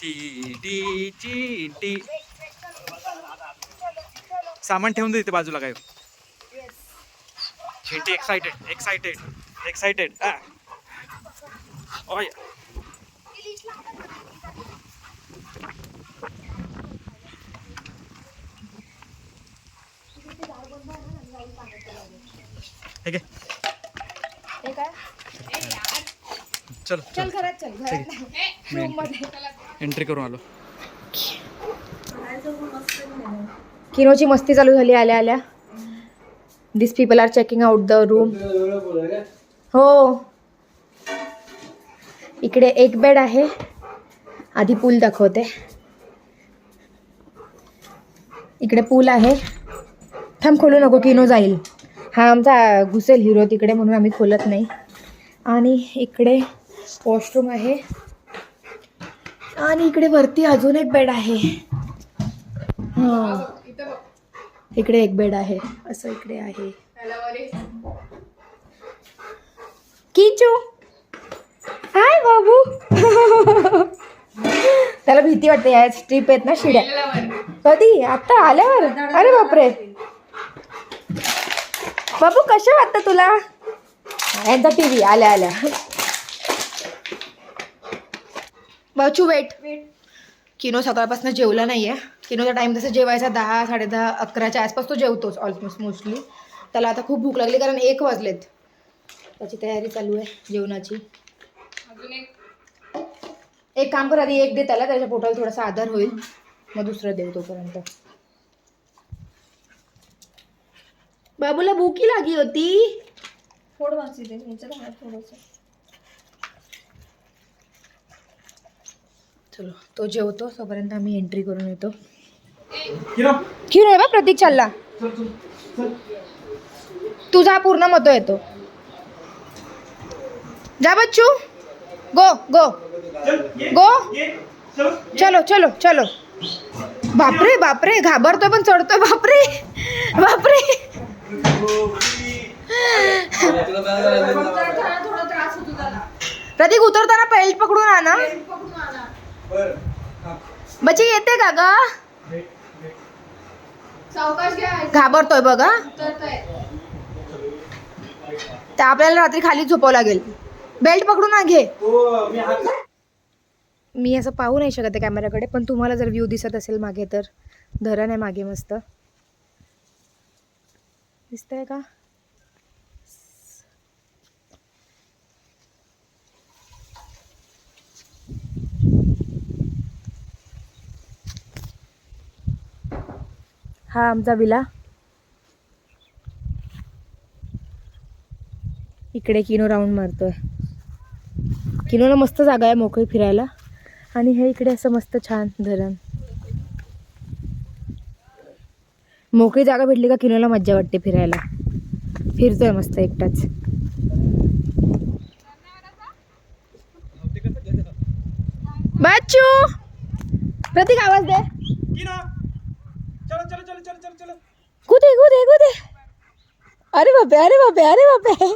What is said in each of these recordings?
T T T T सामान ठेवून दे इथे बाजूला काय? चिंटी एक्साइटेड एक्साइटेड एक्साइटेड ओय ठीक आहे हे काय? चल चल. घरात चल घरात रूममध्ये एंट्री करून आलो. किनोची मस्ती चालू झाली आल्या आल्या. This people are checking out the room हो. इकडे एक बेड आहे. आधी पूल दाखवते. इकडे पूल आहे. थांब खोलू नको किनो जाईल. हा आमचा घुसेल हिरो तिकडे म्हणून आम्ही खोलत नाही. आणि इकडे वॉशरूम आहे. आणि इकडे वरती अजून एक बेड आहे. इकडे एक बेड आहे. असं इकडे आहे. किचू. हाय बाबू. त्याला भीती वाटते या स्ट्रीप आहेत ना शिड्या. कधी? आता आल्यावर? अरे बापरे. बाबू कशा वाटतं तुला? यांचा टीव्ही आल्या आल्या. बाचू वेट किनो सकाळपासून जेवला नाही आहे किनोचा टाईम तसं जेवायचा दहा साडेदहा अकराच्या आसपास तो जेवतोच ऑलमोस्ट मोस्टली त्याला आता खूप भूक लागली कारण एक वाजलेत. त्याची तयारी चालू आहे जेवणाची. एक. काम कर आधी एक दे त्याला त्याच्या पोटाला थोडासा आधार होईल. मग दुसरं देऊ तोपर्यंत. बाबूला भूकी लागली होती. थोडं वाचू दे थोडंसं चलो तो जेवतो तोपर्यंत आम्ही एंट्री करून येतो. घेऊन ये बा प्रतीक चालला तुझा पूर्ण मतो येतो. जा बच्चू. गो गो. गो. चलो चलो चलो बापरे बापरे घाबरतोय पण चढतोय बापरे. बापरे. प्रतीक उतरताना पेल्ट पकडून आणा. बच्ची येते का ग? घाबरतोय बघा तर आपल्याला रात्री खाली झोपावं लागेल. बेल्ट पकडून ना घे. मी असं पाहू नाही शकत कॅमेऱ्याकडे पण तुम्हाला जर व्ह्यू दिसत असेल मागे तर धरण आहे मागे मस्त. दिसतंय का? हा आमचा विला. इकडे किनो राऊंड मारतोय. किनोला मस्त जागा आहे मोकळी फिरायला. आणि हे इकडे असं मस्त छान धरण. मोकळी जागा भेटली का किनोला मज्जा वाटते फिरायला. फिरतोय मस्त एकटाच. बच्चू! प्रतीक आवाज दे चलो चलो चलो चलो चलो चलो कुठे कुठे कुठे अरे बापे अरे बापे अरे बापे।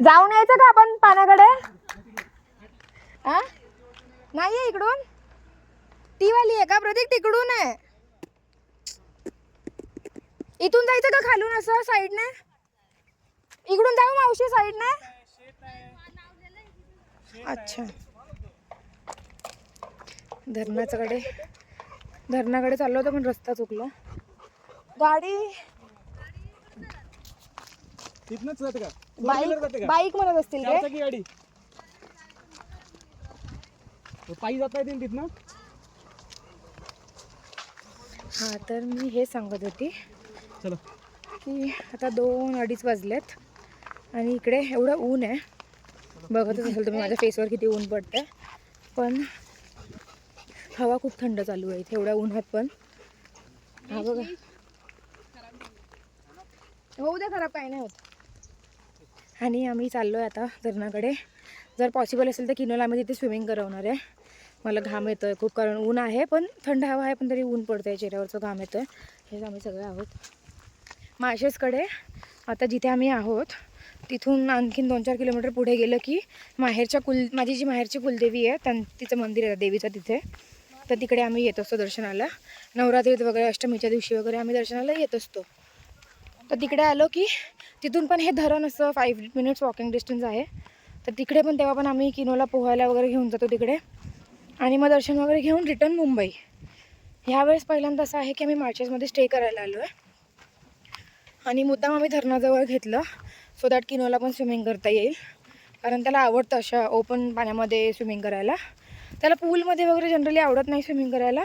जाऊन यायचं का आपण पाण्याकडे? नाही आहे इकडून? ती वाली आहे का प्रतीक? तिकडून आहे. इथून जायचं का खालून असं साईडने? इकडून जाऊ मावशी साईडने? अच्छा. धरणाच्याकडे धरणाकडे चाललो होतो पण रस्ता चुकला. गाडी. तिथनच जाते का? बाईक बाईक म्हणत असतील रे. चारचाकी गाडी? पायी जाता येतील तिथनं? हा तर मी हे सांगत होती चलो. की आता दोन अडीच वाजलेत आणि इकडे एवढं ऊन आहे. बघतच असेल तुम्ही माझ्या फेसवर किती ऊन पडतंय. पण हवा खूप थंड चालू आहे इथे एवढ्या उन्हात पण. हा बघा. होऊ दे खराब काही नाही होत. आणि आम्ही चाललो आहे आता धरणाकडे. जर पॉसिबल असेल तर किनोला आम्ही तिथे स्विमिंग करवणार आहे. मला घाम येतो आहे खूप कारण ऊन आहे पण थंड हवा आहे पण तरी ऊन पडतं आहे चेहऱ्यावरचं घाम येतो आहे हेच आम्ही सगळे आहोत. माशेसकडे आता जिथे आम्ही आहोत तिथून आणखीन दोन चार किलोमीटर पुढे गेलं की माहेरच्या कुल माझी जी माहेरची कुलदेवी आहे त्यां तिचं मंदिर आहे देवीचं तिथे. तर तिकडे आम्ही येत असतो दर्शनाला. नवरात्रीत वगैरे अष्टमीच्या दिवशी वगैरे आम्ही दर्शनाला येत असतो. तर तिकडे आलो की तिथून पण हे धरण असं फाईव्ह मिनिट्स वॉकिंग डिस्टन्स आहे. तर तिकडे पण तेव्हा पण आम्ही किनोला पोहायला वगैरे घेऊन जातो तिकडे. आणि मग दर्शन वगैरे घेऊन रिटर्न मुंबई. ह्यावेळेस पहिल्यांदा असं आहे की आम्ही मार्चेसमध्ये स्टे करायला आलो आहे. आणि मुद्दाम आम्ही धरणाजवळ घेतलं सो दॅट किनोला पण स्विमिंग करता येईल. कारण त्याला आवडतं अशा ओपन पाण्यामध्ये स्विमिंग करायला. त्याला पूलमध्ये वगैरे जनरली आवडत नाही स्विमिंग करायला.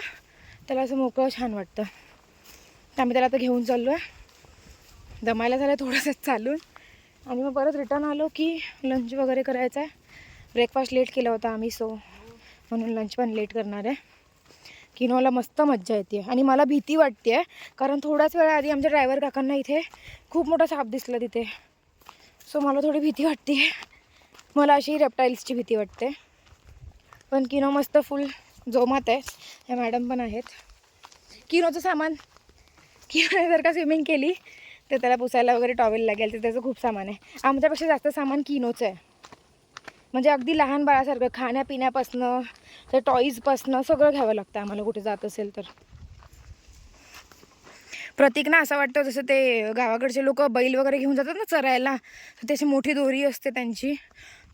त्याला असं मोकळं छान वाटतं. तर आम्ही त्याला आता घेऊन चाललो आहे दमायला झालं थोडंसं चालून. आणि मग परत रिटर्न आलो की लंच वगैरे करायचं आहे ब्रेकफास्ट लेट केला होता आम्ही सो म्हणून लंच पण लेट करणार आहे. किनोला मस्त मज्जा येते. आणि मला भीती वाटते कारण थोड्याच वेळा आधी आमच्या ड्रायव्हर काकांना इथे खूप मोठा साप दिसला तिथे. सो मला थोडी भीती वाटते मला अशी रेप्टाईल्सची भीती वाटते. पण किनो मस्त फुल जोमात आहे. ह्या मॅडम पण आहेत. किनोचं सामान. किनोने जर का स्विमिंग केली तर त्याला पुसायला वगैरे टॉवेल लागेल तर त्याचं खूप सामान आहे. आमच्यापेक्षा जास्त सामान किनोचं आहे. म्हणजे अगदी लहान बाळासारखं खाण्यापिण्यापासनं ते टॉईजपासनं सगळं घ्यावं लागतं आम्हाला कुठे जात असेल तर. प्रतीकना असं वाटतं जसं ते गावाकडचे लोक बैल वगैरे घेऊन जातात ना चरायला तर त्याची मोठी दोरी असते त्यांची.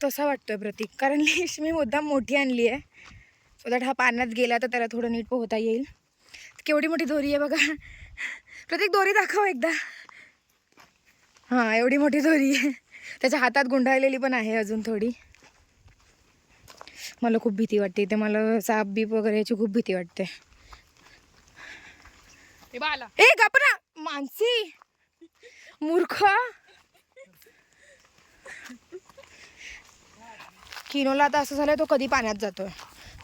तसा वाटतोय प्रतीक. कारण लिश मी मुद्दाम मोठी आणली आहे. सो दॅट हा पाण्यात गेला तर त्याला थोडं नीट पोहता येईल. केवढी मोठी दोरी आहे बघा. प्रतीक दोरी दाखव एकदा. हां एवढी मोठी दोरी आहे. त्याच्या हातात गुंडाळलेली पण आहे अजून थोडी. मला खूप भीती वाटते इथे. मला साप बीप वगैरे याची खूप भीती वाटते. ए गपरा मानसी. मूर्ख. किनोला आता असं झालंय तो कधी पाण्यात जातोय.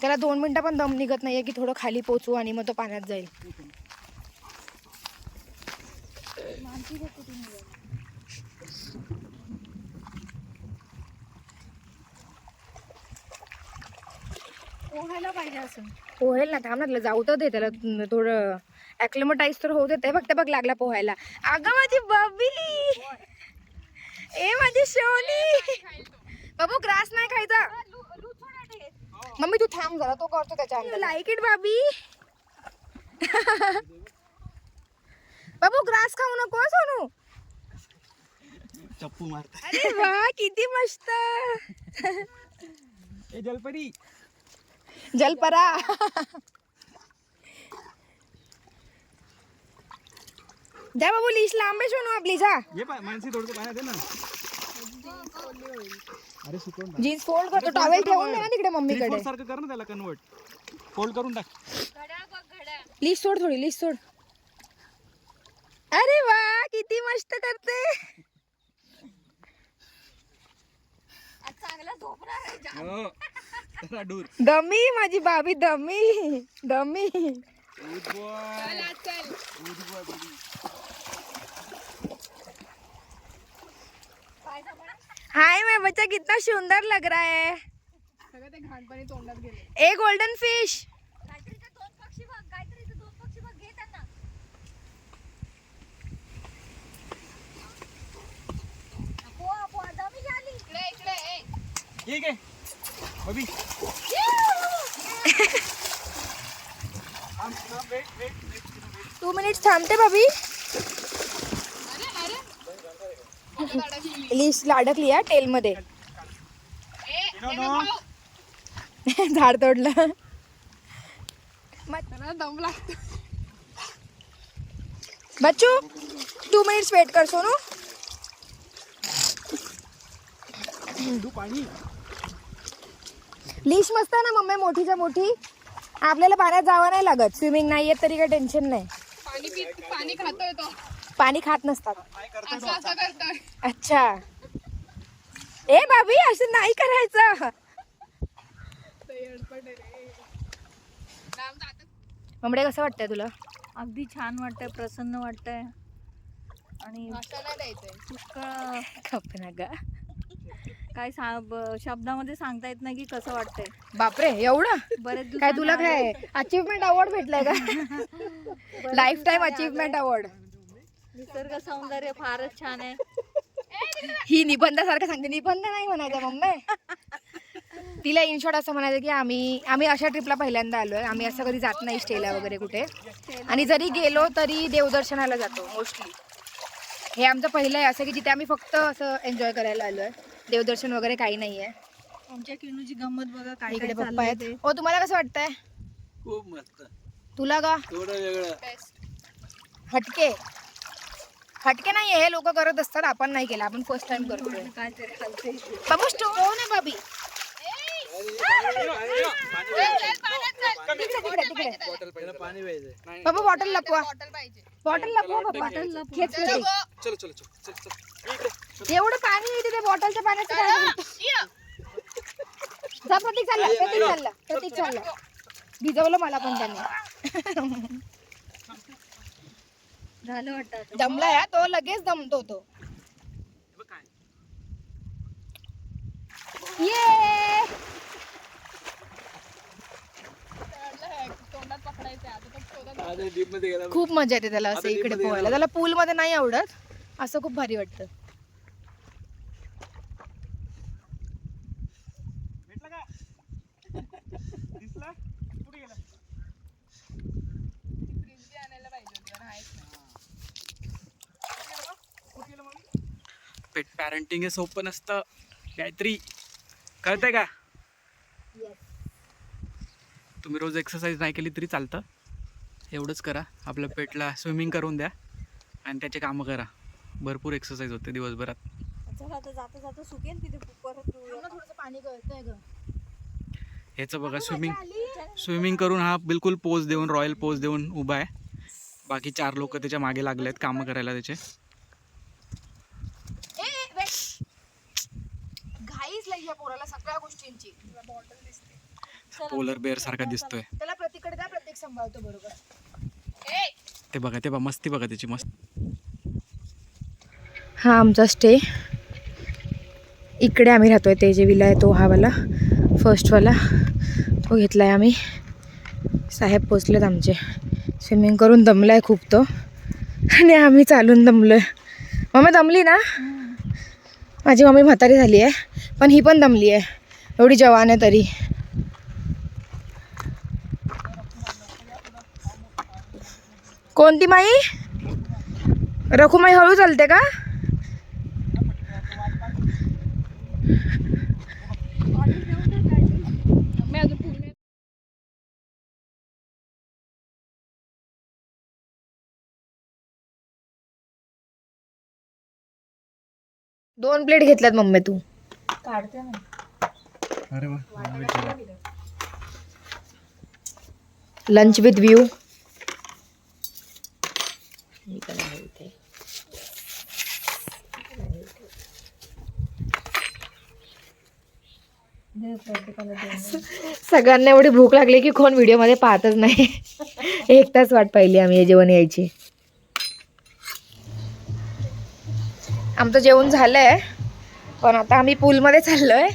त्याला दोन मिनिटं पण दम निघत नाहीये की थोडं खाली पोचू आणि मग तो पाण्यात जाईल. पोहायला पाहिजे असं पोहेल ना थांब ना जाऊ तर दे त्याला थोडं ॲक्लिमटाईज तर होऊ दे ते फक्त बघ लागला पोहायला. अगं माझी बबी ए माझी शोनी बाबू ग्रास नाही खायचा. मम्मी तू थांब जरा तो करतो त्याच्या लाईक इट बाबी बाबू ग्रास खाऊ नको सोनू. चप्पू मारता. अरे वा किती मस्त. ए जलपरी. जलपरा. जा बाबू लीश लांबे सोनू आपली जा. ये पाय मानसी थोडं पाण्यात आहे ना. अरे शिकवून टाक. जीन्स फोल्ड करतो टॉवेल ठेवून दे ना तिकडे मम्मीकडे. सारखं कर ना त्याला कन्वर्ट फोल्ड करून टाक. लीश सोड थोडी लीश सोड. अरे वा किती मस्त करते. चांगला झोपणार आहे हो. दमी माझी बाबी दमी दमी. हाय मैं बच्चा कितना सुंदर लग रहा है। A golden fish two minute थामते भाभी. लीश अडकली या टेल मध्ये You know, no. झाड तोडलं बच्चू टू मिनिट्स वेट कर सोनू. लीश मस्त आहे ना मम्मी मोठीच्या मोठी. आपल्याला पाण्यात जावं नाही लागत. स्विमिंग नाही येत तरी काही टेन्शन नाही. पाणी पी पाणी खातोय तो. पाणी खात नसतात. अच्छा. ए बाबी असं नाही करायचं. ममडे कसं वाटतंय तुला? अगदी छान वाटतंय प्रसन्न वाटतंय. आणि पुष्कळ गा काय शब्दामध्ये सांगता येत नाही की कसं वाटतंय. बापरे एवढं? बरेच काय तुला काय अचीवमेंट अवॉर्ड भेटलाय का? लाईफ टाईम अचीवमेंट अवॉर्ड निसर्ग सौंदर्य फारच छान आहे. ही निबंधासारखं सांगते. निबंध नाही म्हणायचं मम्मी. तिला इन शॉर्ट असं म्हणायचं की आम्ही आम्ही अशा ट्रिपला पहिल्यांदा आलोय. आम्ही असं कधी जात नाही स्टेला वगैरे कुठे. आणि जरी गेलो तरी देवदर्शनाला जातो मोस्टली हे आमचं पहिलं आहे असं की जिथे आम्ही फक्त असं एन्जॉय करायला आलोय. देवदर्शन वगैरे काही नाही आहे आमच्या किनूची गंमत बघा काय इकडे काय पप्पा आहेत. हो तुम्हाला कसं वाटतंय? खूप मस्त. तुला का? थोडं वेगळं. हटके. हटके नाही हे लोक करत असतात आपण नाही केलं आपण फर्स्ट टाइम करतोय. ते. काय तरी खालते बाबू बाबी बाबा बॉटल लपवा. बॉटल पाहिजे. बॉटल लपवा बाबा खेच चलो, खेच. चलो. चलो चलो चल. चल एवढं पाणी येते ते बॉटलच्या पाण्याचं काय? झालं? ये. जा प्रतीक चालला प्रतीक चालला प्रतीक चालला. भिजवलं मला पण त्याने. झालं वाटतं आता. दमला या तो लगेच दमतो तो. ये! तोंडात पकडायचं आता तो शोधत आता डीपमध्ये गेला. खूप मजा येते त्याला असं इकडे पोहायला. त्याला पूल मध्ये नाही आवडत. असं खूप भारी वाटतं भेटला का दिसला कुठे गेला फ्रीज आणायला पाहिजे होती पण आहेच नाही पेट पॅरेंटिंग हे सोपं नसतं. गायत्री कळतंय का? तुम्ही रोज एक्सरसाइज नाही केली तरी चालतं. एवढंच करा. आपल्या पेटला स्विमिंग करून द्या आणि त्याचे कामं करा. भरपूर एक्सरसाइज होते दिवसभरात. चला आता जाता जाता सुकेल तिथे. थोडंसं पाणी गळतंय ग. ह्याचं बघा स्विमिंग स्विमिंग करून हा बिलकुल पोज देऊन रॉयल पोज देऊन उभा आहे. बाकी चार लोक त्याच्यामागे लागले आहेत कामं करायला त्याचे ए, ए, वेट. घाईच लई या पोराला बॉटल दिसते. पोलर बेअर सारखा दिसतोय. त्याला प्रतीकडे द्या प्रत्येक सांभाळतो बरोबर. ए! ते बघा ते बघा मस्ती बघा त्याची मस्त. हा आमचा स्टे इकडे आम्ही राहतोय ते जे विला आहे तो हा वाला फर्स्टवाला तो घेतला आहे आम्ही. साहेब पोचलेत आमचे. स्विमिंग करून दमलाय खूप तो. आणि आम्ही चालून दमलोय. मम्मी दमली ना? माझी मम्मी म्हातारी झाली आहे पण ही पण दमली आहे. एवढी जवान आहे तरी. कोणती माई? रखुमाई हळू चालते का? मी अजून दोन प्लेट घेतल्यात मम्मी तू. काढते ना अरे वा. Lunch with view. सगळ्यांना एवढी भूक लागली की कोण व्हिडिओमध्ये पाहतच नाही. एक तास वाट पाहिली आम्ही हे जेवण यायची. आमचं जेवण झालंय पण आता आम्ही पूलमध्ये चाललोय.